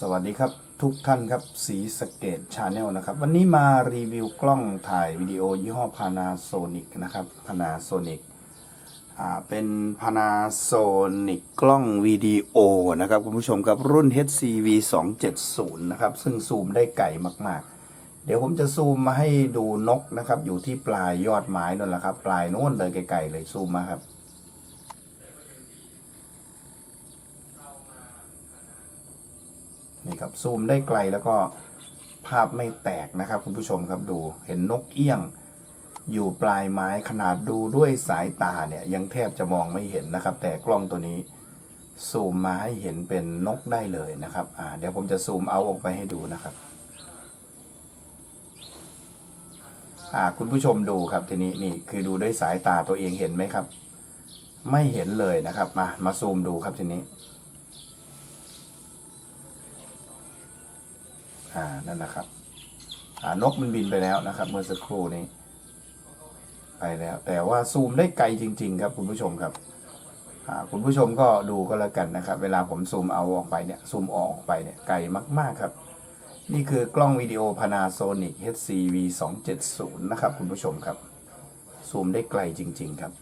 สวัสดีครับทุกท่านครับสีสเกตชาแนลนะครับ วันนี้มารีวิวกล้องถ่ายวิดีโอยี่ห้อ Panasonic นะครับ Panasonic อ่าเป็น Panasonic กล้องวิดีโอนะครับคุณผู้ชมครับรุ่น HCV 270นะครับ ซึ่งซูมได้ไกลมาก ๆ เดี๋ยวผมจะซูมมาให้ดูนกนะครับ อยู่ที่ปลายยอดไม้นั่นแหละครับ ปลายโน้นเลยไกลๆเลยซูมมาครับ นี่ครับซูมได้ไกลแล้วก็ภาพไม่แตกนะครับ คุณผู้ชมครับดูเห็นนกเอี้ยง อยู่ปลายไม้ขนาดดูด้วยสายตาเนี่ยยังแทบจะมองไม่เห็นนะครับ แต่กล้องตัวนี้ซูมมาให้เห็นเป็นนกได้เลยนะครับอ่าเดี๋ยวผมจะซูมเอาออกไปให้ดูนะครับอ่าคุณผู้ชมดูครับทีนี้นี่คือดูด้วยสายตาตัวเองเห็นไหมครับ ไม่เห็นเลยนะครับ มามาซูมดูครับทีนี้ อ่านั่นนะครับอ่านกมันบินไปแล้วนะครับ เมื่อสักครู่นี้ ไปแล้ว แต่ว่าซูมได้ไกลจริง ๆ ครับ คุณผู้ชมครับอ่าคุณผู้ชมก็ดูก็แล้วกันนะครับ เวลาผมซูมเอาออกไปเนี่ยซูมออกไปเนี่ยไกลมาก ๆครับ นี่คือกล้องวิดีโอ Panasonic HCV 270นะครับ คุณผู้ชมครับซูมได้ไกลจริง ๆ ครับ